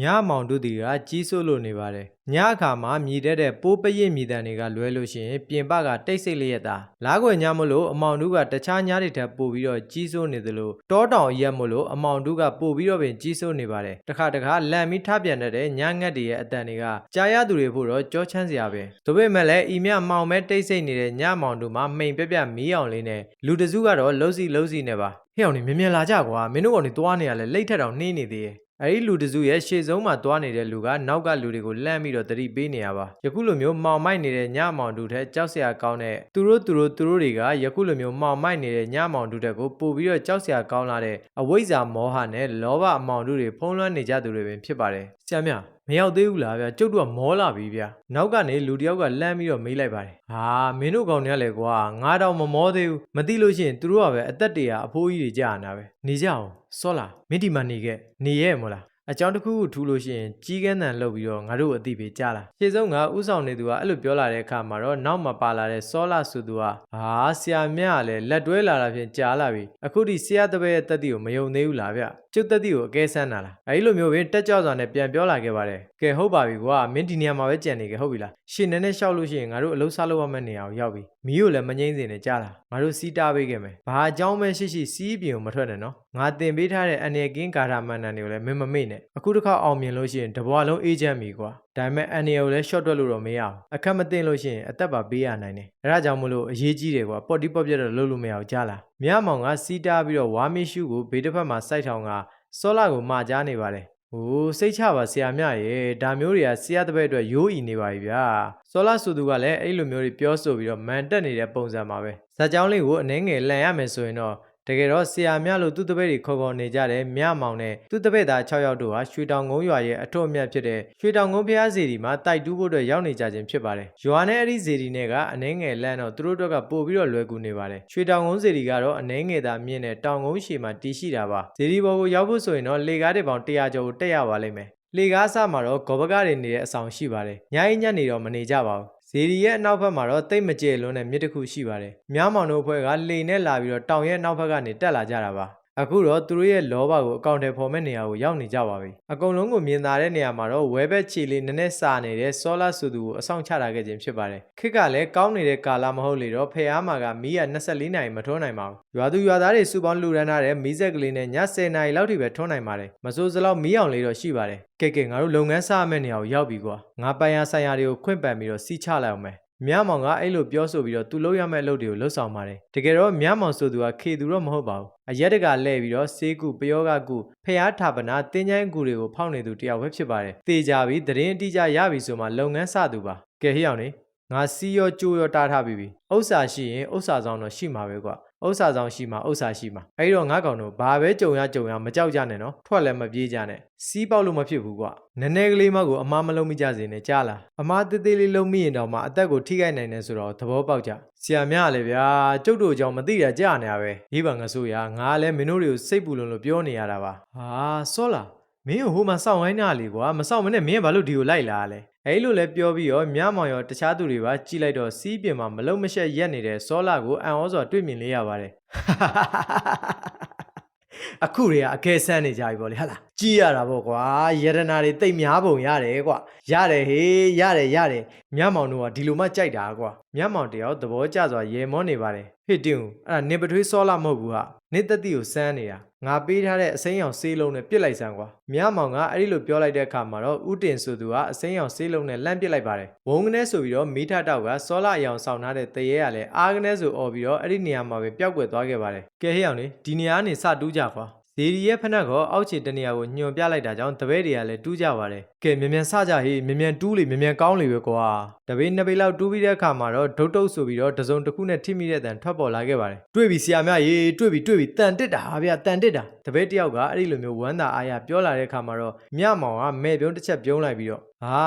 ညမောင်တို့တီကကြီးစိုးလို့နေပါတယ်ညအခါမှာမြည်တတ်တဲ့ပိုးပရစ်မြည်တန်တွေကလွဲလို့ရှိရင်ပြင်ပကတိတ်ဆိတ်လျက်သားလားခွေညမလို့အမောင်တို့ကတခြားညတွေထက်ပိုပြီးတော့ကြီးစိုးနေသလိုတောတောင်ရက်မလို့အမောင်တို့ကပိုပြီးတော့ပင်ကြီးစိုးနေပါတယ်တခါတခါလန့်ပြီးထပြန်တတ်တဲ့ညငတ်တွေရဲ့အတန်တွေကကြားရသူတွေဖို့တော့ကြောချမ်းစရာပဲဒါပေမဲ့လည်းဤမြမောင်မဲတိတ်ဆိတ်နေတဲ့ညမောင်တို့မှာမိန်ပြပြမီးအောင်လေးနဲ့လူတစုကတော့လှုပ်စီလှုပ်စီနေပါဟဲ့အောင်နေမြင်မြင်လာကြကွာမင်းတို့ကောင်နေသွားနေရလဲလိတ်ထက်တောင်နှင်းနေသေးရဲ့ အဲ့ဒီလူတစုရဲ့ရှေ့ဆုံးမှာသွားနေတဲ့လူကနောက်ကလူတွေကိုလှမ်းပြီးတော့တတိပေးနေရပါယခုလိုမျိုးမှောင်မိုက်နေတဲ့ညမောင်တူထက်ကြောက်စရာကောင်းတဲ့သူတို့သူတို့သူတို့တွေကယခုလိုမျိုးမှောင်မိုက်နေတဲ့ညမောင်တူတက်ကိုပို့ပြီးတော့ကြောက်စရာကောင်းလာတဲ့အဝိဇ္ဇာမောဟနဲ့လောဘအမောင်တူတွေဖုံးလွှမ်းနေကြသူတွေပင်ဖြစ်ပါတယ်ဆရာမြ မရောက်သေးဘူးလားဗျာကျုပ်တို့ကမောလာပြီဗျာနောက်ကနေလူတစ်ယောက်ကလှမ်းပြီးတော့မေးလိုက်ပါတယ်ဟာမင်းတို့ကောင်တွေကလည်းကွာငါတော့မမောသေးဘူးမသိလို့ရှိရင်သူတို့ကပဲအသက်တရာအဖိုးကြီးတွေကြာနေတာပဲနေကြအောင်စောလာမင်းဒီမှာနေခဲ့နေရဲ့မို့လားအကြောင်းတစ်ခုခုထူလို့ရှိရင်ကြီးကန်းတန်လှုပ်ပြီးတော့ငါတို့အသိပေးကြလာရှေ့ဆုံးကဥဆောင်နေသူကအဲ့လိုပြောလာတဲ့အခါမှာတော့နောက်မှာပါလာတဲ့စောလာဆိုသူကဟာဆရာမြတ်ကလည်းလက်တွဲလာတာဖြင့်ကြားလာပြီအခုထိဆရာတပည့်ရဲ့တက်တီကိုမယုံသေးဘူးလားဗျ ကျုပ်တက်တီကိုအကဲဆန်းတာလားအဲ့လိုမျိုးပဲတက်ကြောက်စွာနဲ့ပြန်ပြောလာခဲ့ပါတယ်ကဲဟုတ်ပါပြီကွာမင်းဒီနေရာမှာပဲကြံနေခဲ့ဟုတ်ပြီလားရှင်နေနဲ့ရှောက်လို့ရှိရင်ငါတို့အလုပ်စားလုပ်ရမယ့်နေရာကိုရောက်ပြီမီးကိုလည်းမငိမ့်စင်နဲ့ကြားလာငါတို့စီးတားပေးခဲ့မယ်ဘာအကြောင်းပဲရှိရှိစီးပြင်ကိုမထွက်နဲ့နော်ငါတင်ပေးထားတဲ့အနေကင်းကာထာမန္တန်တွေကိုလည်းမင်းမမေ့နဲ့အခုတစ်ခါအောင်မြင်လို့ရှိရင်တဘွားလုံးအေးချမ်းပြီကွာ ဒါပေမဲ့အန်နီယကိုလည်း short တွက်လို့တော့မရအောင်အခက်မသိလို့ရှိရင်အသက်ပါပေးရနိုင်တယ်အဲဒါကြောင့်မလို့အရေးကြီးတယ်ကွာပေါ့တီပေါ့ပြတ်တော့လုပ်လို့မရအောင်ကြားလာမြမောင်ကစီးတားပြီးတော့ဝါမီရှုကိုဘေးတစ်ဖက်မှာစိုက်ထောင်ကစောလာကိုမှာကြားနေပါတယ်ဟိုစိတ်ချပါဆရာမြရေဒါမျိုးတွေကဆရာတပည့်အတွက်ရိုးအီနေပါပြီဗျာစောလာဆိုသူကလည်းအဲ့လိုမျိုးတွေပြောဆိုပြီးတော့မန်တက်နေတဲ့ပုံစံပါပဲဇာတ်ကြောင်းလေးကိုအနှဲငယ်လန်ရမယ်ဆိုရင်တော့ တကယ်တော့ဆရာမြလို့သူ့တပည့်တွေခေါ်ခေါ်နေကြတယ်မြမောင်နဲ့သူ့တပည့်သား6ယောက်တို့ဟာရွှေတောင်ကုန်းရွာရဲ့အထွတ်အမြတ်ဖြစ်တဲ့ရွှေတောင်ကုန်းဖျားစီဒီမှာတိုက်တူးဖို့အတွက်ရောက်နေကြခြင်းဖြစ်ပါတယ်ရွာနဲ့အဲ့ဒီစီဒီနဲ့ကအနှဲငယ်လန့်တော့သူတို့တို့ကပို့ပြီးတော့လွယ်ကူနေပါတယ်ရွှေတောင်ကုန်းစီဒီကတော့အနှဲငယ်သာမြင့်တဲ့တောင်ကုန်းရှည်မှာတည်ရှိတာပါစီဒီဘော်ကိုရောက်ဖို့ဆိုရင်တော့လေကားတစ်ပေါင်100ကျော်ကိုတက်ရပါလိမ့်မယ်လေကားအစမှာတော့ဂောဘကတွေနေတဲ့အဆောင်ရှိပါတယ်။ညအိညက်နေတော့မနေကြပါဘူး။ ဇေဒီရဲ့အနောက်ဘက်မှာတော့တိတ်မကျဲလွန်းတဲ့မြစ်တစ်ခုရှိပါတယ်။မြမောင်တို့အဖွဲ့ကလေနဲ့လာပြီးတော့တောင်ရဲ့နောက်ဘက်ကနေတက်လာကြတာပါ။ အခုတော့သူတို့ရဲ့လောဘကိုအကောင့်ထဲပေါ်မဲ့နေရာကိုရောက်နေကြပါပြီ။အကုန်လုံးကိုမြင်သာတဲ့နေရာမှာတော့ဝဲဘက်ချီလေးနည်းနည်းစာနေတဲ့ဆောလာဆိုသူကိုအဆောင်ချထားခဲ့ခြင်းဖြစ်ပါတယ်။ခစ်ကလည်းကောင်းနေတဲ့ကာလာမဟုတ်လေတော့ဖះအားမှာကမီးက24နာရီမထွန်းနိုင်ပါဘူး။ရွာသူရွာသားတွေစုပေါင်းလူရန်ထားတဲ့မီးဆက်ကလေးနဲ့ည10နာရီလောက်ထိပဲထွန်းနိုင်ပါတယ်။မစိုးစလောက်မီးအောင်လေးတော့ရှိပါတယ်။ကဲကဲငါတို့လုပ်ငန်းစရမယ့်နေရာကိုရောက်ပြီကွာ။ငါပိုင်ရဆိုင်ရာတွေကိုခွင့်ပန်ပြီးတော့စီးချလိုက်အောင်မယ်။ မြမောင်ကအဲ့လိုပြောဆိုပြီးတော့သူလုပ်ရမယ့်အလုပ်တွေကိုလှုပ်ဆောင်ပါတယ်တကယ်တော့မြမောင်ဆိုသူကခေသူတော့မဟုတ်ပါဘူးအရက်တကလဲပြီးတော့စေးကုပယောဂကုဖျားထာပနာတင်းချိုင်းကူတွေကိုဖောက်နေသူတယောက်ပဲဖြစ်ပါတယ်တေကြပြီးသတင်းအတိအကျရပြီဆိုမှလုပ်ငန်းစသူပါကဲဟိအောင်နေ ငါစီးရောကြိုးရောတားထားပြီးပြီဥစ္စာရှိရင်ဥစ္စာဆောင်တော့ရှိမှာပဲကွာဥစ္စာဆောင်ရှိမှာဥစ္စာရှိမှာအဲ့တော့ငါကောင်တို့ဘာပဲကြုံရကြုံရမကြောက်ကြနဲ့နော်ထွက်လည်းမပြေးကြနဲ့စီးပေါက်လို့မဖြစ်ဘူးကွာနည်းနည်းကလေးမှကိုအမားမလုံးမိကြစေနဲ့ကြားလားအမားတေးသေးလေးလုံးမိရင်တော့မှအသက်ကိုထိခိုက်နိုင်တယ်ဆိုတော့သဘောပေါက်ကြဆရာမလည်းဗျာကျုပ်တို့အကြောင်းမသိတာကြားနေရပဲဒီပါငါဆိုရငါလည်းမင်းတို့တွေကိုစိတ်ပူလုံးလို့ပြောနေရတာပါဟာစောလားမင်းကိုဟိုမှာစောင့်ဝိုင်းတာလေကွာမစောင့်မနဲ့မင်းကဘာလို့ဒီကိုလိုက်လာလဲ အဲ့လိုလဲပြောပြီးတော့မြမောင်ရောတခြားသူတွေပါကြည့်လိုက်တော့စီးပြင်မှာမလုံမရှက်ရက်နေတဲ့စောလာကိုအံ့ဩစွာတွေ့မြင်လေးရပါတယ်အခုတွေကအကဲဆန်းနေကြပြီဗောလေဟာလားကြည်ရတာဗောကွာယရနာတွေတိတ်များပုံရတယ်ကွာရတယ်ဟေးရတယ်ရတယ်မြတ်မောင်တို့ကဒီလိုမှကြိုက်တာကွာမြတ်မောင်တယောက်သဘောကျစွာရေမောနေပါတယ် ဟေ့တင်းဦးအဲ့ဒါနေပထွေးစောလာမဟုတ်ဘူးဟာနေတတိကိုစမ်းနေတာငါပေးထားတဲ့အစိမ်းရောင်ဆေးလုံးနဲ့ပြစ်လိုက်စမ်းကွာမြတ်မောင်ကအဲ့ဒီလိုပြောလိုက်တဲ့အခါမှာတော့ဥတင်ဆိုသူကအစိမ်းရောင်ဆေးလုံးနဲ့လှမ်းပစ်လိုက်ပါတယ်ဝုံကနေဆိုပြီးတော့မိထတောက်ကစောလာအယောင်ဆောင်ထားတဲ့တရေကလည်းအာကနေဆိုអော်ပြီးတော့အဲ့ဒီနေရာမှာပဲပျောက်ကွယ်သွားခဲ့ပါတယ်ကဲဟေ့အောင်လေဒီနေရာကနေစတူးကြကွာဇီဒီရဲ့ဖက်နှက်ကောအောက်ခြေတနေရာကိုညွန်ပြလိုက်တာကြောင့်တပည့်တွေကလည်းတူးကြပါတယ်။ကဲမြန်မြန်စကြဟေးမြန်မြန်တူးလေမြန်မြန်ကောင်းလေပဲကွာ။တပည့်နှစ်ပိလောက်တူးပြီးတဲ့အခါမှာတော့ဒုတ်တုတ်ဆိုပြီးတော့တစုံတစ်ခုနဲ့ထိမိတဲ့တန်ထွက်ပေါ်လာခဲ့ပါတယ်။တွေ့ပြီဆရာမရေတွေ့ပြီတွေ့ပြီတန်တစ်တာဗျာတန်တစ်တာ။တပည့်တယောက်ကအဲ့ဒီလိုမျိုးဝမ်းသာအားရပြောလာတဲ့အခါမှာတော့မြမောင်ကမဲ့ပြုံးတစ်ချက်ပြုံးလိုက်ပြီးတော့ဟာ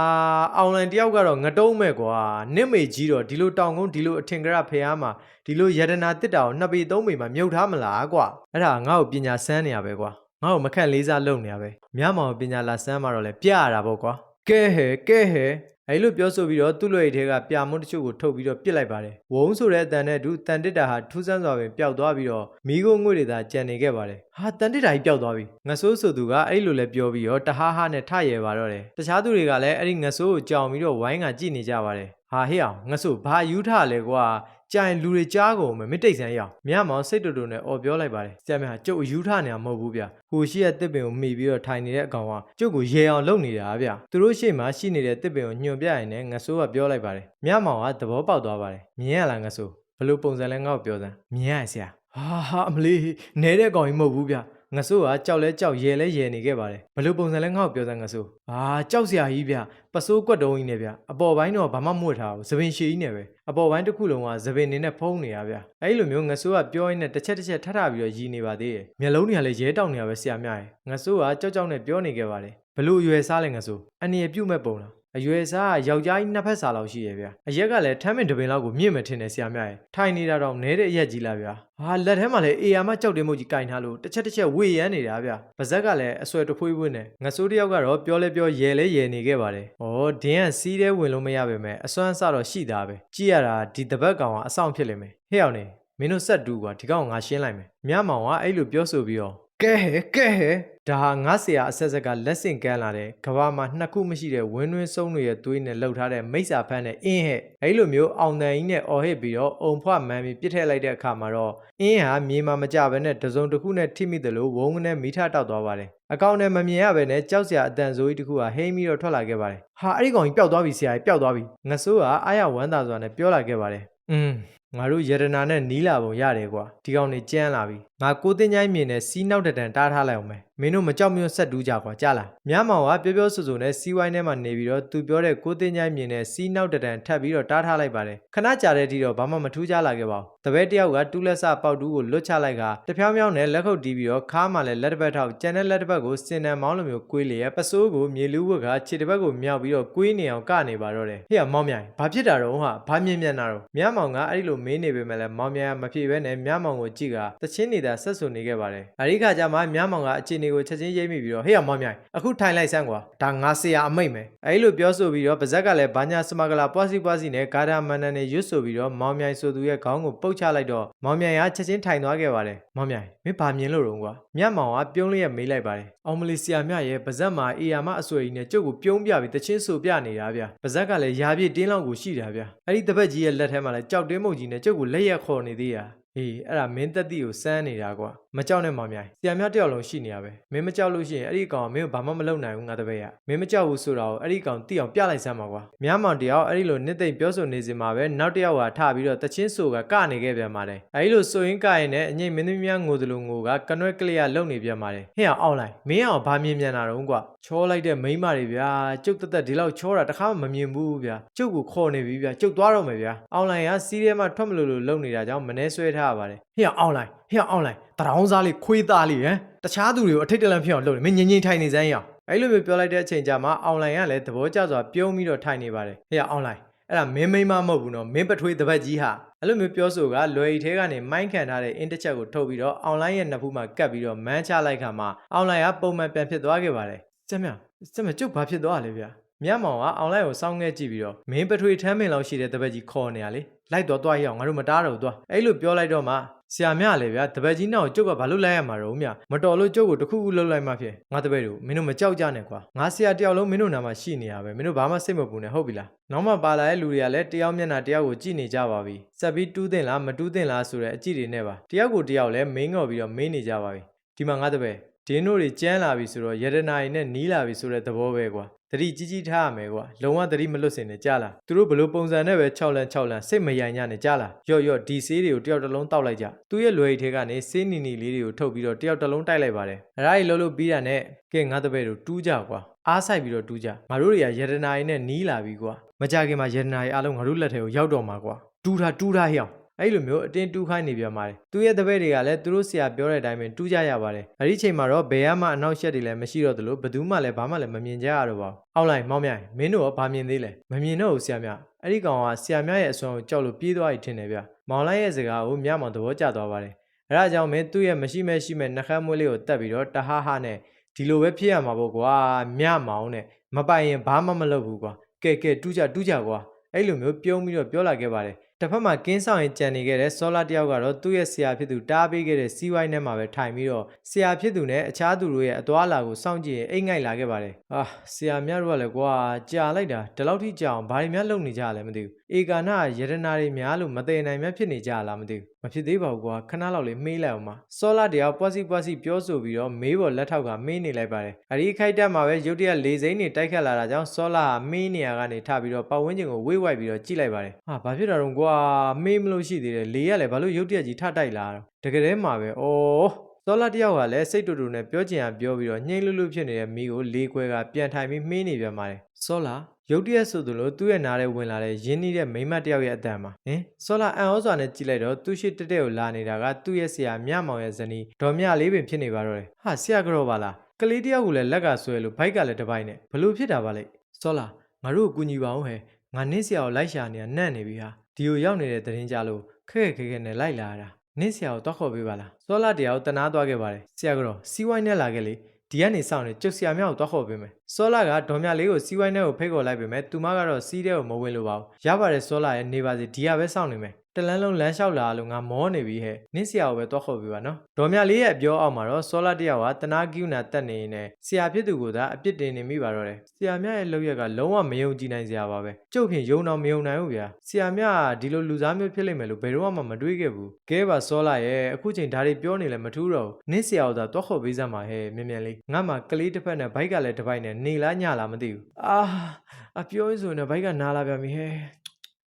အောင်လိုင်းတယောက်ကတော့ငတုံးမဲ့ကွာနစ်မေကြီးတော့ဒီလိုတောင်ကုန်းဒီလိုအထင်ကရဖះမှာဒီလိုယတနာတစ်တာကိုနှစ်ပေသုံးပေမှာမြုပ်ထားမလားကွာအဲ့ဒါငါ့ကိုပညာစမ်းနေရပဲကွာငါ့ကိုမခန့်လေးစားလုပ်နေရပဲမြမောင်ပညာလာစမ်းမှာတော့လဲပြရတာပေါ့ကွာကဲဟဲကဲဟဲ အဲဒီလိုပြောဆိုပြီးတော့သူ့လွယ်ရီထဲကပြာမွန်းတချို့ကိုထုတ်ပြီးတော့ပြစ်လိုက်ပါတယ်ဝုံဆိုတဲ့အတန်နဲ့အတူတန်တစ်တာဟာထူးဆန်းစွာပင်ပျောက်သွားပြီးတော့မိโกငွေတွေသာကြံနေခဲ့ပါတယ်ဟာတန်တစ်တာကြီးပျောက်သွားပြီငဆိုးဆိုသူကအဲ့လိုလဲပြောပြီးတော့တဟားဟားနဲ့ထရဲပါတော့တယ်တခြားသူတွေကလည်းအဲ့ဒီငဆိုးကိုကြောင်ပြီးတော့ဝိုင်းကကြည့်နေကြပါတယ်ဟာဟေ့အောင်ငဆိုးဘာယူထလဲကွာ ကြိုင်လူတွေကြားကုန်မယ်မတိတ်ဆန်းရအောင်မြတ်မောင်စိတ်တူတူနဲ့អော်ပြောလိုက်ပါတယ်ဆရာမကျုပ်အယူထနေတာမဟုတ်ဘူးဗျဟိုရှိရဲ့တစ်ပင်ကိုမှီပြီးတော့ထိုင်နေတဲ့အကောင်ကကျုပ်ကိုရေအောင်လုပ်နေတာဗျသူတို့ရှေ့မှာရှိနေတဲ့တစ်ပင်ကိုညွန်ပြရင်လည်းငဆိုးကပြောလိုက်ပါတယ်မြတ်မောင်ကသဘောပေါက်သွားပါတယ်မြင်ရလားငဆိုးဘလို့ပုံစံလဲငါ့ကိုပြောစမ်းမြင်ရဆရာဟာဟာအမလေးနဲတဲ့ကောင်ကြီးမဟုတ်ဘူးဗျ ငဆိုးကကြောက်လဲကြောက်ရဲလဲရဲနေခဲ့ပါတယ်ဘလို့ပုံစံလဲငါ့ကိုပြောစမ်းငဆိုးဟာကြောက်စရာကြီးဗျပစိုးကွက်တုံးကြီးနဲ့ဗျအပေါ်ပိုင်းတော့ဘာမှမွတ်ထားဘူးသပင်ရှည်ကြီးနဲ့ပဲအပေါ်ပိုင်းတစ်ခုလုံးကသပင်နေနဲ့ဖုံးနေတာဗျအဲ့လိုမျိုးငဆိုးကပြောရင်းနဲ့တစ်ချက်တစ်ချက်ထထပြီးတော့ရည်နေပါသေးတယ်မျက်လုံးတွေကလည်းရဲတောက်နေတာပဲဆရာမရဲ့ငဆိုးကကြောက်ကြောက်နဲ့ပြောနေခဲ့ပါတယ်ဘလို့ရွယ်စားလဲငဆိုးအနေပြုတ်မဲ့ပုံလား အရွယ်စားကယောက်ျားကြီးနှစ်ဖက်စာလောက်ရှိရဲ့ဗျအရက်ကလည်းထမ်းမင်တပင်လောက်ကိုမြင့်မယ်ထင်တယ်ဆရာမရဲ့ထိုင်နေတာတော့နဲတဲ့အရက်ကြီးလားဗျဟာလက်ထဲမှာလည်းအေယာမကြောက်တယ်မို့ကြီးကင်ထားလို့တစ်ချက်တစ်ချက်ဝေရမ်းနေတာဗျပါဇက်ကလည်းအဆွဲတဖွေးဖွေးနဲ့ငဆိုးတယောက်ကတော့ပြောလဲပြောရဲလဲရဲနေခဲ့ပါတယ်ဩဒင်းကစီးတဲ့ဝင်လို့မရပါပဲအစွမ်းအစတော့ရှိတာပဲကြည့်ရတာဒီတပတ်ကောင်ကအဆောင်ဖြစ်လိမ့်မယ်ဟဲ့အောင်နေမင်းတို့ဆက်တူကွာဒီကောင်ကငါရှင်းလိုက်မယ်မြမောင်ကအဲ့လိုပြောဆိုပြီးတော့ကဲဟဲကဲဟဲ ဒါဟာငါဆရာအဆက်ဆက်ကလက်ဆင့်ကမ်းလာတဲ့ကဘာမှာနှစ်ခုမရှိတဲ့ဝင်းတွင်းစုံတွေရဲ့သွေးနဲ့လှုပ်ထားတဲ့မိစ္ဆာဖန်းနဲ့အင်းဟဲ့အဲ့လိုမျိုးအောင်တန်ကြီးနဲ့အော်ဟစ်ပြီးတော့အုံဖွမန်းပြီးပြစ်ထည့်လိုက်တဲ့အခါမှာတော့အင်းဟာမြေမှာမကြဘဲနဲ့တစုံတစ်ခုနဲ့ထိမိတယ်လို့ဝုန်းကနေမိထတောက်သွားပါတယ်အကောင့်နဲ့မမြင်ရဘဲနဲ့ကြောက်စရာအတန်ဆိုးကြီးတစ်ခုဟာဟိမ့်ပြီးတော့ထွက်လာခဲ့ပါတယ်ဟာအဲ့ဒီကောင်ကြီးပျောက်သွားပြီဆရာကြီးပျောက်သွားပြီငဆိုးကအားရဝမ်းသာစွာနဲ့ပြောလာခဲ့ပါတယ်อืมငါတို့ယရနာနဲ့နီးလာပုံရတယ်ကွာဒီကောင်နေကြမ်းလာပြီငါကိုတင်းချိုင်းမြင်နဲ့စီးနောက်တတန်တားထားလိုက်အောင်မယ်မင်းတို့မကြောက်မရွံ့ဆက်တူးကြကွာကြားလားမြမောင်ကပြောပြောဆိုဆိုနဲ့စီးဝိုင်းထဲမှာနေပြီးတော့သူပြောတဲ့ကိုတင်းချိုင်းမြင်နဲ့စီးနောက်တတန်ထပ်ပြီးတော့တားထားလိုက်ပါတယ်ခဏကြာတဲ့အထိတော့ဘာမှမထူးခြားလာခဲ့ပါဘူးတပည့်တယောက်ကတူးလက်စပေါက်တူးကိုလွတ်ချလိုက်ကတဖြောင်းဖြောင်းနဲ့လက်ခုပ်တီးပြီးတော့ခါမှလည်းလက်တစ်ပတ်ထောက်ကျန်တဲ့လက်တစ်ပတ်ကိုစင်တန်မောင်းလိုမျိုးကွေးလျက်ပစိုးကိုမြေလူးဝက်ကခြေတစ်ပတ်ကိုမြောက်ပြီးတော့ကွေးနေအောင်ကနေပါတော့တယ်ဟေ့မောင်မြိုင်ဘာဖြစ်တာတော့ဟာဘာမြင်မြန်တာတော့မြမောင်ကအဲ့ဒီလိုမေးနေပေမဲ့လည်းမောင်မြိုင်ကမဖြေဘဲနဲ့မြမောင်ကိုကြည့်ကတချင်းနေတာဆက်ဆူနေခဲ့ပါတယ်အရိခါကျမှမြမောင်ကအခြေအနေကိုချက်ချင်းရိပ်မိပြီးတော့ဟေ့မောင်မြိုင်အခုထိုင်လိုက်စမ်းကွာဒါငါဆရာအမိတ်မယ်အဲ့လိုပြောဆိုပြီးတော့ပါဇက်ကလည်းဘာညာစမဂလာပွားစီပွားစီနဲ့ဂါဒာမန်နန်နဲ့ရွတ်ဆိုပြီးတော့မောင်မြိုင်ဆိုသူရဲ့ခေါင်းကိုပုတ်ချလိုက်တော့မောင်မြိုင်ကချက်ချင်းထိုင်သွားခဲ့ပါတယ်မောင်မြိုင်မင်းဘာမြင်လို့တော့ကွာမြတ်မောင်ကပြုံးလျက်မေးလိုက်ပါတယ်အောင်မလီဆရာမြရဲ့ပါဇက်မှာအေယာမအဆွေကြီးနဲ့ကျုပ်ကိုပြုံးပြပြီးတချင်းဆိုပြနေတာဗျပါဇက်ကလည်းရာပြည့်တင်းလောက်ကိုရှိတာဗျအဲ့ဒီတပည့်ကြီးရဲ့လက်ထဲမှာလည်းကြောက်တင်းမုတ်ကြီးနဲ့ကျုပ်ကိုလက်ရက်ခေါ်နေသေးတာ အေးအဲ့ဒါမင်းတက်တိကိုစမ်းနေတာကွာမကြောက်နဲ့မောင်မြိုင်ဆရာမြတယောက်လုံးရှိနေရပဲမင်းမကြောက်လို့ရှိရင်အဲ့ဒီကောင်ကမင်းကိုဘာမှမလုပ်နိုင်ဘူးငါတပည့်ရမင်းမကြောက်ဘူးဆိုတာကိုအဲ့ဒီကောင်တိအောင်ပြလိုက်စမ်းပါကွာမြမောင်တယောက်အဲ့ဒီလိုနှစ်သိမ့်ပြောဆိုနေစင်မှာပဲနောက်တယောက်ကထပြီးတော့တချင်းဆိုကကနေခဲ့ပြန်ပါတယ်အဲ့ဒီလိုဆိုရင်ကရင်နဲ့အငိမ့်မင်းသမီးများငိုသလိုငိုကကနွဲ့ကလေးကလုံနေပြန်ပါတယ်ဟဲ့အောင်အောင်လိုက်မင်းအောင်ဘာမြင်မြန်တာတော့ကွာချောလိုက်တဲ့မိန်းမတွေဗျာကျုပ်တက်တက်ဒီလောက်ချောတာတခါမှမမြင်ဘူးဗျာကျုပ်ကိုခေါ်နေပြီဗျာကျုပ်သွားတော့မယ်ဗျာအောင်လိုက်ကစီးရဲမှာထွက်မလို့လို့လုံနေတာကြောင့်မနှဲဆွဲထားရပါတယ်ဟဲ့အောင်လိုက်ဟဲ့အောင်လိုက်တရောင်းစားလေးခွေးသားလေးဟမ်တခြားသူတွေကိုအထိတ်တလန့်ဖြစ်အောင်လုပ်နေမင်းငင်ငင်ထိုင်နေစမ်းရအောင်အဲ့လိုမျိုးပြောလိုက်တဲ့အချိန်ကျမှအောင်လိုင်ကလည်းသဘောကျစွာပြုံးပြီးတော့ထိုင်နေပါတယ်ဟဲ့အောင်လိုင်အဲ့ဒါမင်းမိမမဟုတ်ဘူးနော်မင်းပထွေးတပတ်ကြီးဟာအဲ့လိုမျိုးပြောဆိုကလွယ်ရီထဲကနေမိုင်းခံထားတဲ့အင်တစ်ချက်ကိုထုတ်ပြီးတော့အွန်လိုင်းရဲ့နှစ်ဖူးမှာကတ်ပြီးတော့မန်းချလိုက်ခါမှာအွန်လိုင်းကပုံမှန်ပြန်ဖြစ်သွားခဲ့ပါတယ်စက်မြစက်မြကျုပ်ဘာဖြစ်သွားလဲဗျာ မြတ်မောင်ကအွန်လိုင်းကိုစောင်းခဲ့ကြည့်ပြီးတော့မင်းပထွေထမ်းမင်လောက်ရှိတဲ့တပတ်ကြီးခေါ်နေရလေလိုက်တော့တွားရအောင်ငါတို့မတားတော့ဘူးတွားအဲ့လိုပြောလိုက်တော့မှဆရာမြလည်းဗျာတပည့်ကြီးနောက်ကျုပ်ကဘာလို့လိုက်ရမှာတော့မြမတော်လို့ကျုပ်ကိုတခုခုလှုပ်လိုက်မှဖြစ်ငါတပည့်တို့မင်းတို့မကြောက်ကြနဲ့ကွာငါဆရာတယောက်လုံးမင်းတို့နာမှာရှိနေရပဲမင်းတို့ဘာမှစိတ်မပူနဲ့ဟုတ်ပြီလားနောက်မှပါလာတဲ့လူတွေကလည်းတယောက်မျက်နှာတယောက်ကိုကြည့်နေကြပါပြီစက်ပြီးတူးတင်လားမတူးတင်လားဆိုတဲ့အကြည့်တွေနဲ့ပါတယောက်ကိုတယောက်လည်းမင်းငော်ပြီးတော့မင်းနေကြပါပြီဒီမှာငါတပည့် ဒင်းတို့တွေကျန်းလာပြီဆိုတော့ယရနာရီနဲ့နီးလာပြီဆိုတဲ့သဘောပဲကွာတတိကြီးကြီးထားရမယ်ကွာလုံးဝတတိမလွတ်စင်နဲ့ကြားလားသူတို့ဘလို့ပုံစံနဲ့ပဲ6လန်း6လန်းစိတ်မယိုင်ညနဲ့ကြားလားရော့ရော့ဒီဆေးတွေကိုတယောက်တစ်လုံးတောက်လိုက်ကြသူ့ရဲ့လွယ်ရီထဲကနေဆေးနီနီလေးတွေကိုထုတ်ပြီးတော့တယောက်တစ်လုံးတိုက်လိုက်ပါတယ်အရာကြီးလှုပ်လို့ပြီးတာနဲ့ကဲငါတပည့်တို့တူးကြကွာအားဆိုင်ပြီးတော့တူးကြငါတို့တွေကယရနာရီနဲ့နီးလာပြီကွာမကြခင်မှာယရနာရီအားလုံးငါတို့လက်ထဲကိုရောက်တော့မှာကွာတူးတာတူးတာဟေ့အောင် အဲ့လိုမျိုးအတင်းတူးခိုင်းနေပြန်ပါတယ်သူရဲ့တပည့်တွေကလည်းသူတို့ဆရာပြောတဲ့အတိုင်းပဲတူးကြရပါတယ်အဲ့ဒီချိန်မှာတော့ဘယ်မှအနောက်ရှက်တွေလည်းမရှိတော့သလိုဘယ်သူမှလည်းဘာမှလည်းမမြင်ကြရတော့ပါဘူးအောက်လိုက်မောင်းမြိုင်မင်းတို့ရောဘာမြင်သေးလဲမမြင်တော့ဘူးဆရာမြအဲ့ဒီကောင်ကဆရာမြရဲ့အစွမ်းကိုကြောက်လို့ပြေးသွားပြီထင်တယ်ဗျမောင်လိုက်ရဲ့စကားကိုမြမောင်သဘောကျသွားပါတယ်အဲ့ဒါကြောင့်မင်းသူ့ရဲ့မရှိမဲ့ရှိမဲ့နှခမ်းမွေးလေးကိုတက်ပြီးတော့တဟဟနဲ့ဒီလိုပဲဖြစ်ရမှာပေါ့ကွာမြမောင်နဲ့မပိုင်ရင်ဘာမှမလုပ်ဘူးကွာကဲကဲကဲတူးကြတူးကြကွာအဲ့လိုမျိုးပြုံးပြီးတော့ပြောလာခဲ့ပါတယ် တစ်ဖက်မှာကင်းဆောင်ရင်ကြံနေခဲ့တဲ့စောလာတယောက်ကတော့သူ့ရဲ့ဆရာဖြစ်သူတားပေးခဲ့တဲ့စီးဝိုင်းထဲမှာပဲထိုင်ပြီးတော့ဆရာဖြစ်သူနဲ့အခြားသူတို့ရဲ့အသွားအလာကိုစောင့်ကြည့်ရင်အိတ်ငိုက်လာခဲ့ပါတယ်အာဆရာများတို့ကလည်းကွာကြာလိုက်တာဒီလောက်ထိကြာအောင်ဘာတွေများလုပ်နေကြရလဲမသိဘူးဧကာနာကယရနာတွေများလို့မတည်နိုင်မှဖြစ်နေကြလားမသိဘူးမဖြစ်သေးပါဘူးကွာခဏလောက်လေးမေးလိုက်အောင်ပါစောလာတယောက်ပွားစီပွားစီပြောဆိုပြီးတော့မေးပေါ်လက်ထောက်ကမေးနေလိုက်ပါတယ်အဒီခိုက်တက်မှာပဲရုတ်တရက်လေစိမ့်နေတိုက်ခတ်လာတာကြောင့်စောလာကမေးနေရကနေထပြီးတော့ပတ်ဝန်းကျင်ကိုဝေးဝိုက်ပြီးတော့ကြည့်လိုက်ပါတယ်ဟာဘာဖြစ်တာတော့ကွာမေးမလို့ရှိသေးတယ်လေကလည်းဘာလို့ရုတ်တရက်ကြီးထတိုက်လာတော့တကယ်တည်းမှာပဲဩစောလာတယောက်ကလည်းစိတ်တူတူနဲ့ပြောချင်အောင်ပြောပြီးတော့ညှိလူလူဖြစ်နေတဲ့မိကိုလေးခွဲကပြန်ထိုင်ပြီးမေးနေပြန်ပါတယ်စောလာရုတ်တရက်ဆိုသလိုသူ့ရဲ့နားထဲဝင်လာတဲ့ရင်းနှီးတဲ့မိန်းမတစ်ယောက်ရဲ့အတန်မှာဟင်စောလာအန်ဩစွာနဲ့ကြည့်လိုက်တော့သူ့ရှိတက်တက်ကိုလာနေတာကသူ့ရဲ့ဆရာမြမောင်ရဲ့ဇနီးဒေါ်မြလေးပင်ဖြစ်နေပါတော့တယ်ဟာဆရာကြောပါလားကလေးတယောက်ကိုလည်းလက်ကဆွဲလို့ဘိုက်ကလည်းတစ်ပိုင်းနဲ့ဘလို့ဖြစ်တာပါလဲစောလာငါတို့ကိုကူညီပါအောင်ဟဲ့ငါနင့်ဆရာကိုလိုက်ရှာနေတာနှံ့နေပြီဟာ ဒီကိုရောက်နေတဲ့တရင်ကြလို့ခက်ခက်ခဲခဲနဲ့လိုက်လာတာနင့်ဆရာကိုတောက်ခေါ်ပေးပါလားစောလာတရားကိုတနာသွားခဲ့ပါတယ်ဆရာကတော့စီးဝိုင်းနဲ့လာခဲ့လေဒီကနေစောင့်နေကျုပ်ဆရာမြောက်ကိုတောက်ခေါ်ပေးမယ်စောလာကဒေါ်မြလေးကိုစီးဝိုင်းထဲကိုဖိတ်ခေါ်လိုက်ပေးမယ်သူမကတော့စီးတဲ့ကိုမဝင်လို့ပါဘူးရပါတယ်စောလာရဲ့နေပါစီဒီကပဲစောင့်နေမယ် တလန်းလုံးလမ်းလျှောက်လာလို့ငါမောနေပြီဟဲ့နင့်ဆရာကိုပဲတောက်ခေါ်ပေးပါနော်ဒေါ်မြလေးရဲ့အပြောအောက်မှာတော့စောလာတယောက်ကတနာကိူနာတက်နေနေဆရာဖြစ်သူကသာအပြစ်တင်နေမိပါတော့တယ်ဆရာမြရဲ့လောက်ရက်ကလုံးဝမယုံကြည်နိုင်စရာပါပဲကျုပ်ဖြင့်ယုံတော့မယုံနိုင်ဘူးဗျာဆရာမြကဒီလိုလူစားမျိုးဖြစ်လိမ့်မယ်လို့ဘယ်တော့မှမတွေးခဲ့ဘူးကဲပါစောလာရဲ့အခုချိန်ဒါတွေပြောနေလဲမထူးတော့ဘူးနင့်ဆရာကိုသာတောက်ခေါ်ပေးစမ်းပါဟဲ့မြင်မြန်လေးငါမှကလေးတစ်ဖက်နဲ့ဘိုက်ကလည်းတစ်ပိုက်နဲ့နေလားညလားမသိဘူးအာအပြောရင်းဆိုရင်တော့ဘိုက်ကနားလာပြန်ပြီဟဲ့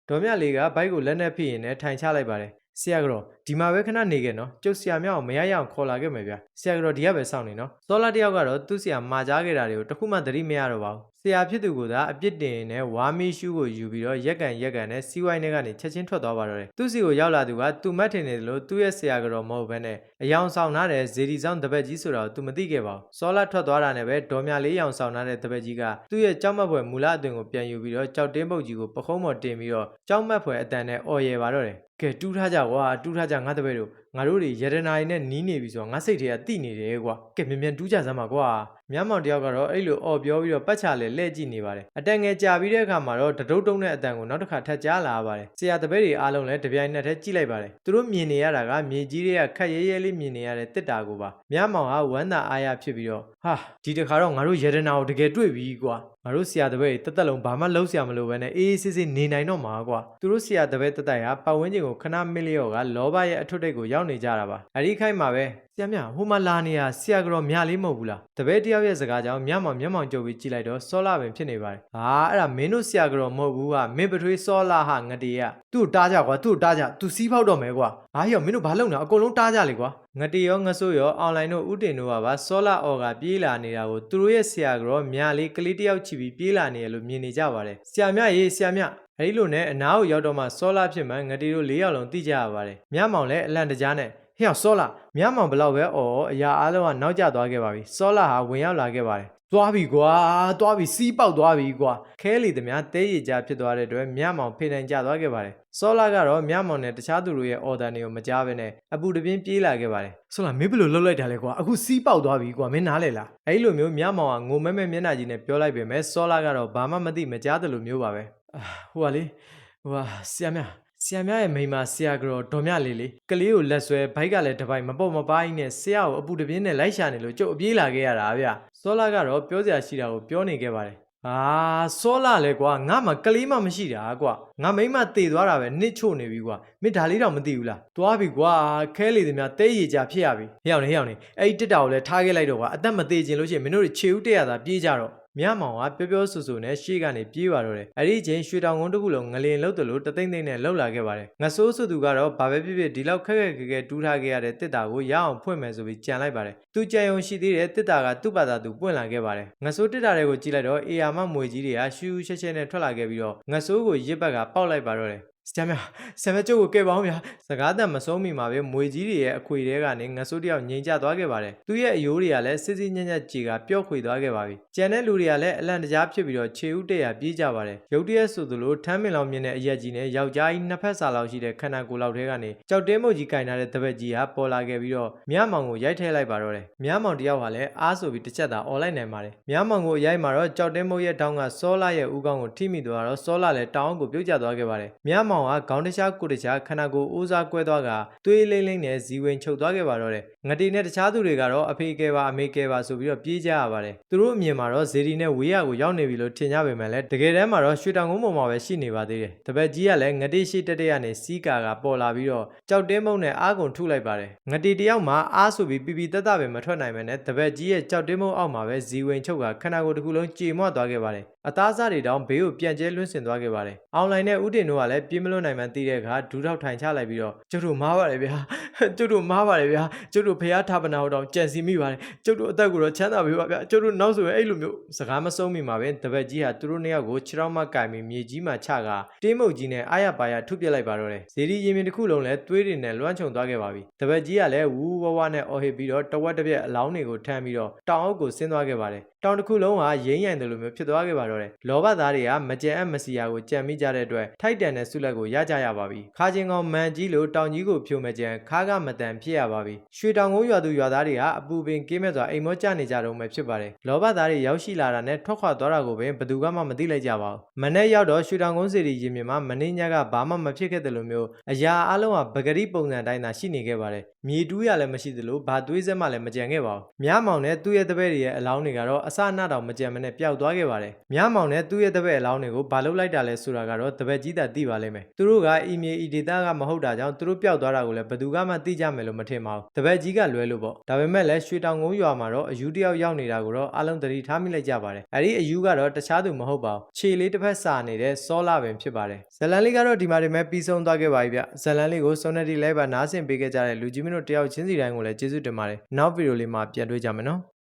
ဒေါ်မြလေးကဘိုက်ကိုလက်နဲ့ဖိရင်လည်းထိုင်ချလိုက်ပါတယ်ဆရာကတော့ ဒီမှာပဲခဏနေခဲ့နော်ကျုပ်ဆရာမြောက်ကိုမရရအောင်ခေါ်လာခဲ့မယ်ဗျာဆရာကတော့ဒီကပဲစောင့်နေနော်စောလာတယောက်ကတော့သူ့ဆရာမှာကြားခဲ့တာတွေကိုတခုမှသတိမရတော့ပါဘူးဆရာဖြစ်သူကသာအပြစ်တင်နဲ့ဝါမီရှူးကိုယူပြီးတော့ရက်ကန်ရက်ကန်နဲ့စီးဝိုင်းထဲကနေချက်ချင်းထွက်သွားပါတော့တယ်သူ့စီကိုရောက်လာသူကသူမတ်ထင်နေတယ်လို့သူ့ရဲ့ဆရာကတော့မဟုတ်ဘဲနဲ့အယောင်ဆောင်ထားတဲ့ဇေဒီဆောင်တပည့်ကြီးဆိုတာကိုသူမသိခဲ့ပါဘူးစောလာထွက်သွားတာနဲ့ပဲဒေါ်မြလေးရောင်ဆောင်ထားတဲ့တပည့်ကြီးကသူ့ရဲ့ကြောက်မက်ဖွယ်မူလအသွင်ကိုပြန်ယူပြီးတော့ကြောက်တင်းပုတ်ကြီးကိုပခုံးပေါ်တင်ပြီးတော့ကြောက်မက်ဖွယ်အတန်နဲ့အော်ရယ်ပါတော့တယ်ကဲတူးထားကြကွာတူးထားကြငါတပည့်တို့ငါတို့တွေရတနာရီနဲ့နီးနေပြီဆိုတော့ငါစိတ်ထဲကတိနေတယ်ကွာကဲမြန်မြန်တူးကြစမ်းပါကွာမြမောင်တယောက်ကတော့အဲ့လိုအော်ပြောပြီးတော့ပတ်ချလဲလှည့်ကြည့်နေပါတယ်အတန်ငယ်ကြာပြီးတဲ့အခါမှာတော့တဒုတ်တုံးတဲ့အတန်ကိုနောက်တစ်ခါထပ်ကြားလာရပါတယ်ဆရာတပည့်တွေအားလုံးလည်းတပြိုင်နက်တည်းကြည့်လိုက်ပါတယ်သူတို့မြင်နေရတာကမြေကြီးတွေကခက်ရဲရဲလေးမြင်နေရတဲ့တစ်တာကိုပါမြမောင်ကဝမ်းသာအားရဖြစ်ပြီးတော့ဟာဒီတခါတော့ငါတို့ရတနာကိုတကယ်တွေ့ပြီကွာငါတို့ဆရာတပည့်တွေတက်တက်လုံးဘာမှလုံးဆရာမလိုပဲနဲ့အေးအေးဆေးဆေးနေနိုင်တော့မှာကွာသူတို့ဆရာတပည့်တက်တက်ဟာပတ်ဝန်းကျင်ကိုခဏမစ်လျော့ကလောဘရဲ့အထွတ်ထိပ်ကိုရောက်နေကြတာပါအဲ့ဒီခိုက်မှာပဲဆရာမြဟိုမှာလာနေရဆရာကတော့မြလေးမဟုတ်ဘူးလားတပည့်တယောက်ရဲ့စကားကြောင့်မြမောင်မျက်မှောင်ကြုံပြီးကြည့်လိုက်တော့စောလာပင်ဖြစ်နေပါတယ်ဟာအဲ့ဒါမင်းတို့ဆရာကတော့မဟုတ်ဘူးကမင်းပထွေးစောလာဟာငတေရသူ့ကိုတားကြကွာသူ့ကိုတားကြသူစီးဖောက်တော့မယ်ကွာဟာရောမင်းတို့ဘာလုပ်နေအကုန်လုံးတားကြလေကွာငတေရောငဆိုးရောအွန်လိုင်းတို့ဥတင်တို့ကပါစောလာအော်ကပြေးလာနေတာကိုသူတို့ရဲ့ဆရာကတော့မြလေးကလေးတယောက်ချီပြီးပြေးလာနေရလို့မြင်နေကြပါတယ်ဆရာမြရေးဆရာမြ အဲ့ဒီလိုနဲ့အနားကိုရောက်တော့မှစောလာဖြစ်မှငတေတို့၄ယောက်လုံးသိကြရပါတယ်မြမောင်လည်းအလန့်တကြားနဲ့ဟေ့အောင်စောလာမြမောင်ဘလောက်ပဲအော်အရာအားလုံးကနောက်ကျသွားခဲ့ပါပြီစောလာဟာဝင်ရောက်လာခဲ့ပါတယ်သွားပြီကွာသွားပြီစီးပေါက်သွားပြီကွာခဲလီသမားတဲရည်ကြဖြစ်သွားတဲ့အတွက်မြမောင်ဖေနိုင်ကျသွားခဲ့ပါတယ်စောလာကတော့မြမောင်နဲ့တခြားသူတို့ရဲ့အော်ဒန်တွေကိုမကြားဘဲနဲ့အပူတပြင်းပြေးလာခဲ့ပါတယ်စောလာမင်းဘယ်လိုလှုပ်လိုက်တာလဲကွာအခုစီးပေါက်သွားပြီကွာမင်းနားလေလားအဲ့လိုမျိုးမြမောင်ကငိုမဲမဲမျက်နှာကြီးနဲ့ပြောလိုက်ပေမဲ့စောလာကတော့ဘာမှမသိမကြားတယ်လို့မျိုးပါပဲအာ ဟိုကလေဟိုကဆရာမဆီယမ်မြရဲ့မိန်းမဆရာကတော့ဒေါ်မြလေးလေးကလေးကိုလက်ဆွဲဘိုက်ကလည်းတစ်ပိုက်မပေါ့မပိုင်းနဲ့ဆရာကိုအပူတပြင်းနဲ့လိုက်ရှာနေလို့ကျုပ်အပြေးလာခဲ့ရတာဗျစောလာကတော့ပြောစရာရှိတာကိုပြောနေခဲ့ပါတယ်အာစောလာလေကွာငါမှကလေးမှမရှိတာကွာငါမိန်းမတေသွားတာပဲနစ်ချို့နေပြီကွာမင်းဒါလေးတော့မသိဘူးလားသွားပြီကွာခဲလေသမျှတဲရည်ကြဖြစ်ရပြီဟဲ့အောင်နေဟဲ့အောင်နေအဲ့ဒီတစ်တာကိုလည်းထားခဲ့လိုက်တော့ကွာအသက်မသေးခြင်းလို့ရှိရင်မင်းတို့တွေခြေဦးတက်ရတာပြေးကြတော့ မြမောင်ကပြောပြောဆူဆူနဲ့ရှေ့ကနေပြေးပါတော့တယ်။အဲ့ဒီချိန်ရွှေတောင်ကုန်းတစ်ခုလုံးငလင်လှုပ်တယ်လို့တသိမ့်သိမ့်နဲ့လှုပ်လာခဲ့ပါတယ်။ငဆိုးဆူသူကတော့ဘာပဲဖြစ်ဖြစ်ဒီလောက်ခက်ခက်ခဲခဲတူးထားခဲ့ရတဲ့တစ်တာကိုရအောင်ဖွင့်မယ်ဆိုပြီးကြံလိုက်ပါတယ်။သူကြံယုံရှိသေးတဲ့တစ်တာကသူ့ဘာသာသူပွင့်လာခဲ့ပါတယ်။ငဆိုးတစ်တာတွေကိုကြည့်လိုက်တော့အေယာမမွေကြီးတွေကရှူးရှဲရှဲနဲ့ထွက်လာခဲ့ပြီးတော့ငဆိုးကိုရစ်ဘက်ကပေါက်လိုက်ပါတော့တယ်။ ဆရာမဆရာမကျုပ်ကိုကဲပါအောင်ဗျာစကားတန်မဆုံးမီမှာပဲမွေကြီးတွေရဲ့အခွေတဲကနေငဆိုးတယောက်ငိန်ကျသွားခဲ့ပါတယ်သူ့ရဲ့အယိုးတွေကလည်းစစ်စစ်ညံ့ညံ့ကြေကပျော့ခွေသွားခဲ့ပါပြီကျန်တဲ့လူတွေကလည်းအလန့်တကြားဖြစ်ပြီးတော့ခြေဥတည့်ရပြေးကြပါတယ်ရုတ်တရက်ဆိုသလိုထမ်းမင်လောင်မြင်တဲ့အရက်ကြီးနဲ့ယောက်ျားကြီးနှစ်ဖက်စာလောက်ရှိတဲ့ခန္ဓာကိုယ်လောက်ထဲကနေကြောက်တဲမုတ်ကြီးကင်ထားတဲ့တပည့်ကြီးဟာပေါ်လာခဲ့ပြီးတော့မြမောင်ကိုရိုက်ထည့်လိုက်ပါတော့တယ်မြမောင်တယောက်ဟာလည်းအားဆိုပြီးတစ်ချက်သာអော်လိုက်နိုင်ပါတယ်မြမောင်ကိုအရိုက်မှာတော့ကြောက်တဲမုတ်ရဲ့တောင်းကစောလာရဲ့ဦးခေါင်းကိုထိမိသွားတော့စောလာလည်းတောင်းကိုပြုတ်ကျသွားခဲ့ပါတယ်မြမောင်ကခေါင်းတစ်ခြားကိုယ်တစ်ခြားခန္ဓာကိုယ်ဦးစားကွဲသွားကသွေးလိမ့်လိမ့်နဲ့ဇီဝင်ချုပ်သွားခဲ့ပါတော့တယ်ငတိနဲ့တခြားသူတွေကတော့အဖေကဲပါအမေကဲပါဆိုပြီးတော့ပြေးကြရပါတယ်သူတို့အမြင်မှာတော့ဇေဒီနဲ့ဝေးရကိုရောက်နေပြီလို့ထင်ကြပေမဲ့လည်းတကယ်တမ်းမှာတော့ရွှေတောင်ကုန်းပေါ်မှာပဲရှိနေပါသေးတယ်တပည့်ကြီးကလည်းငတိရှိတက်တက်ရနေစီးကာကပေါ်လာပြီးတော့ကြောက်တင်းမုံနဲ့အားကုန်ထုလိုက်ပါတယ်ငတိတယောက်မှာအားဆိုပြီးပြပြတက်တက်ပဲမထွက်နိုင်ပဲနဲ့တပည့်ကြီးရဲ့ကြောက်တင်းမုံအောက်မှာပဲဇီဝင်ချုပ်ကခန္ဓာကိုယ်တစ်ခုလုံးကြေမွသွားခဲ့ပါတယ်အသားစားတွေတောင်ဘေးကိုပြန်ကျဲလွှင့်စင်သွားခဲ့ပါတယ်။အောင်လိုင်းနဲ့ဥတင်တို့ကလည်းပြေးမလွတ်နိုင်မှန်းသိတဲ့အခါဒူးထောက်ထိုင်ချလိုက်ပြီးတော့ကျုပ်တို့မားပါတယ်ဗျာ။ကျုပ်တို့မားပါတယ်ဗျာ။ကျုပ်တို့ဖះထားပနာဟုတ်တောင်ကြံစီမိပါတယ်။ကျုပ်တို့အသက်ကိုတော့ချမ်းသာပေးပါဗျာ။ကျုပ်တို့နောက်ဆိုရင်အဲ့လိုမျိုးစကားမဆုံးမိမှာပဲတပည့်ကြီးဟာသူတို့နှစ်ယောက်ကိုခြေထောက်မှကင်ပြီးမြေကြီးမှချကတင်းမုတ်ကြီးနဲ့အာရပါရထုပစ်လိုက်ပါတော့တယ်။ဇေဒီရင်မြင်တစ်ခုလုံးလည်းသွေးတွေနဲ့လွှမ်းခြုံသွားခဲ့ပါပြီ။တပည့်ကြီးကလည်းဝူးဝဝနဲ့အော်ဟစ်ပြီးတော့တဝက်တစ်ပြက်အလောင်းတွေကိုထမ်းပြီးတော့တောင်အုပ်ကိုဆင်းသွားခဲ့ပါတယ်။တောင်တစ်ခုလုံးဟာရင်းရိုင်တယ်လို့မျိုးဖြစ်သွားခဲ့ပါတော့တယ်။လောဘသားတွေကမကြံအပ်မစီယာကိုကြံမိကြတဲ့အတွက်ထိုက်တန်တဲ့ဆုလက်ကိုရကြရပါပြီ။ခါချင်းကောင်မန်ကြီးလိုတောင်ကြီးကိုဖြိုမဲ့ကြံခါကမတန်ဖြစ်ရပါပြီ။ရွှေတောင်ကုန်းရွာသူရွာသားတွေကအပူပင်ကင်းမဲ့စွာအိမ်မောကျနေကြတော့မှဖြစ်ပါတယ်။လောဘသားတွေရောက်ရှိလာတာနဲ့ထွက်ခွာသွားတာကိုပဲဘယ်သူမှမသိလိုက်ကြပါဘူး။မနေ့ရောက်တော့ရွှေတောင်ကုန်းစီရီရင်မြင်မှာမင်းညက်ကဘာမှမဖြစ်ခဲ့တယ်လို့မျိုးအရာအလုံးဟာပဂရိပုံစံတိုင်းသာရှိနေခဲ့ပါတယ်။မြေတူးရလည်းမရှိသလိုဘာသွေးဆက်မှလည်းမကြံခဲ့ပါဘူး။မြမောင်နဲ့သူ့ရဲ့တပည့်တွေရဲ့အလောင်းတွေကတော့အစအနတောင်မကြံမနဲ့ပျောက်သွားခဲ့ပါတယ်။မြမောင်နဲ့သူ့ရဲ့တပည့်အလောင်းတွေကိုဘာလုပ်လိုက်တာလဲဆိုတာကတော့တပည့်ကြီးသာသိပါလိမ့်မယ်။သူတို့ကအီမေအီဒေတာကမဟုတ်တာကြောင့်သူတို့ပျောက်သွားတာကိုလည်းဘယ်သူမှသိကြမယ်လို့မထင်ပါဘူး။တပည့်ကြီးကလွဲလို့ပေါ့။ဒါပေမဲ့လည်းရွှေတောင်ကုန်းရွာမှာတော့အယူတယောက်ရောက်နေတာကိုတော့အလုံးသတိထားမိလိုက်ကြပါတယ်။အဲဒီအယူကတော့တခြားသူမဟုတ်ပါဘူး။ခြေလေးတစ်ဖက်စာနေတဲ့စောလာပင်ဖြစ်ပါတယ်။ဇလန်လေးကတော့ဒီမှာဒီမဲ့ပြီးဆုံးသွားခဲ့ပါပြီဗျ။ဇလန်လေးကိုစုံနေတီလိုက်ပါနားဆင်ပေးခဲ့ကြတဲ့လူကြီးမင်းတို့တယောက်ချင်းစီတိုင်းကိုလည်းကျေးဇူးတင်ပါတယ်။နောက်ဗီဒီယိုလေးမှာပြန်တွေ့ကြမယ်နော်။